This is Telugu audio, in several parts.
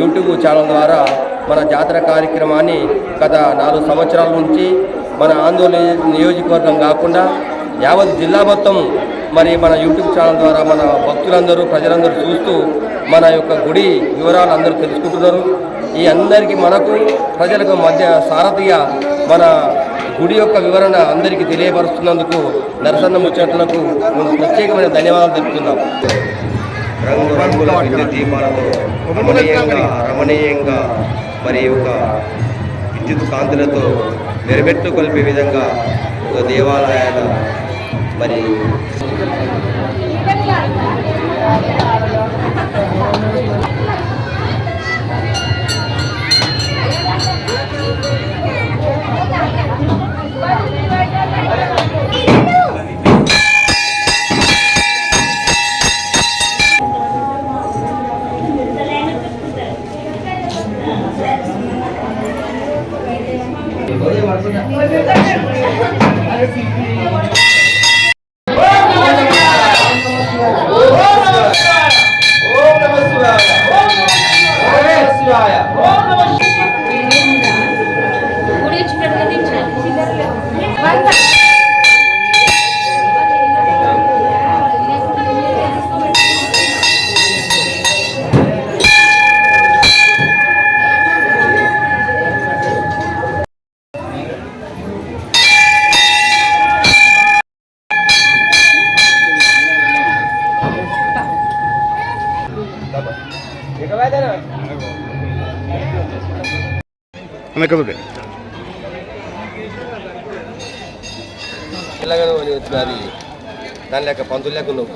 యూట్యూబ్ ఛానల్ ద్వారా మన జాతర కార్యక్రమాన్ని గత నాలుగు సంవత్సరాల నుంచి మన ఆందోళన నియోజకవర్గం కాకుండా యావత్ జిల్లా మొత్తం మరి మన యూట్యూబ్ ఛానల్ ద్వారా మన భక్తులందరూ ప్రజలందరూ చూస్తూ మన యొక్క గుడి వివరాలు అందరూ తెలుసుకుంటున్నారు. ఈ అందరికీ మనకు ప్రజలకు మధ్య సారథిగా మన గుడి యొక్క వివరణ అందరికీ తెలియపరుస్తున్నందుకు నరసన్న ముచ్చట్లకు ప్రత్యేకమైన ధన్యవాదాలు తెలుపుతున్నాం. రంగురంగుల విద్యుత్ దీపాలతో రమణీయంగా రమణీయంగా మరి ఒక విద్యుత్ కాంతులతో మెరుమెట్టు కొలిపే విధంగా ఒక దేవాలయాల మరి గుడి వెనకదుడే. తెలంగాణ అది దాని లేక పంతులు లేక నువ్వు.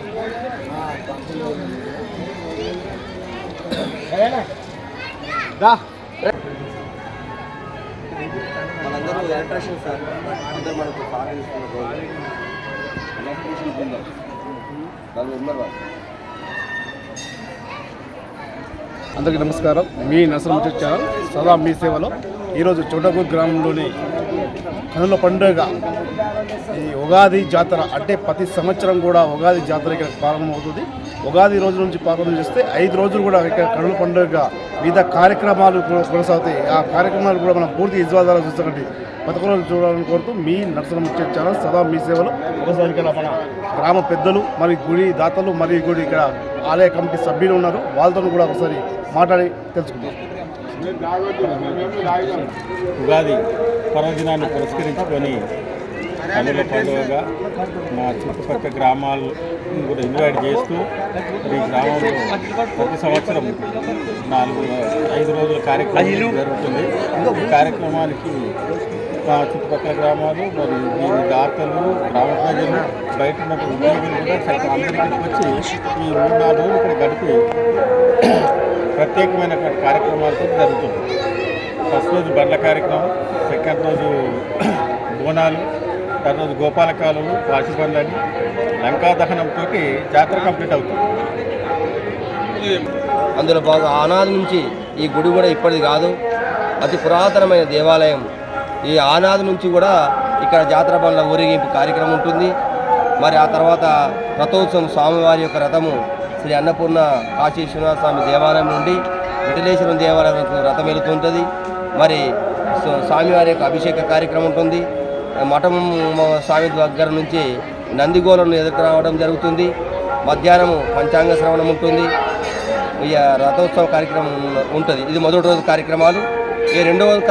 మనందరూ ఎలక్ట్రీషియన్ సార్. అందరూ మనకు రోజు. ఎలక్ట్రీషియన్ బృందం నలుగురు ఉన్నారు వాళ్ళు అందరికీ నమస్కారం. మీ నరసింహ ఛానల్ సదా మీ సేవలో. ఈరోజు చోటగూర్ గ్రామంలోని కనుల పండుగ. ఈ ఉగాది జాతర అంటే ప్రతి సంవత్సరం కూడా ఉగాది జాతర ఇక్కడ ప్రారంభమవుతుంది. ఉగాది రోజు నుంచి ప్రారంభం చేస్తే ఐదు రోజులు కూడా ఇక్కడ కనుల పండుగ వివిధ కార్యక్రమాలు కొనసాగుతాయి. ఆ కార్యక్రమాలు కూడా మనం పూర్తి ఇజ్వా ద్వారా చూస్తామండి పథకం చూడాలని కోరుతూ మీ నరసింహ ముఖ్య ఛానల్ సదా మీ సేవలు. ఒకసారి ఇక్కడ మన గ్రామ పెద్దలు మరి గుడి దాతలు మరియు గుడి ఇక్కడ ఆలయ కమిటీ సభ్యులు ఉన్నారు. వాళ్ళతో కూడా ఒకసారి మాట్లాడి తెలుసుకుందాం. ఉగాది పర్వదినాన్ని పురస్కరించుకొని కనుల పండుగగా మా చుట్టుపక్కల గ్రామాలు కూడా ఇన్వైట్ చేస్తూ ఈ గ్రామంలో ప్రతి సంవత్సరం నాలుగు ఐదు రోజుల కార్యక్రమం జరుగుతుంది. ఈ కార్యక్రమానికి మా చుట్టుపక్కల గ్రామాలు మరి దీని దాతలు గ్రామ ప్రజలు బయట ఉన్న ఉద్యోగులు కూడా అందరికీ వచ్చి ఈ మూడు నాలుగు రోజులు ఇక్కడ గడిపి ప్రత్యేకమైనటువంటి కార్యక్రమాలతో జరుగుతుంది. ఫస్ట్ రోజు బండ్ల కార్యక్రమం సెకండ్ రోజు బోనాలు తర్వాత రోజు గోపాలకాలు వాసి బండ్లని లంకా దహనంతో జాతర కంప్లీట్ అవుతుంది. అందులో బాగా ఆనాది నుంచి ఈ గుడి కూడా ఇప్పటిది కాదు. అతి పురాతనమైన దేవాలయం. ఈ ఆనాది నుంచి కూడా ఇక్కడ జాతర బండ్ల ఊరేగింపు కార్యక్రమం ఉంటుంది. మరి ఆ తర్వాత రథోత్సవం స్వామివారి యొక్క రథము శ్రీ అన్నపూర్ణ కాశీ విశ్వనాథ స్వామి దేవాలయం నుండి విఠలేశ్వరం దేవాలయం రథం వెళుతుంటుంది. మరి స్వామివారి యొక్క అభిషేక కార్యక్రమం ఉంటుంది. మఠం స్వామి దగ్గర నుంచి నందిగోలను ఎదుర్కు రావడం జరుగుతుంది. మధ్యాహ్నం పంచాంగ శ్రవణం ఉంటుంది. ఈ రథోత్సవ కార్యక్రమం ఉంటుంది. ఇది మొదటి రోజు కార్యక్రమాలు. ఈ రెండవ రోజు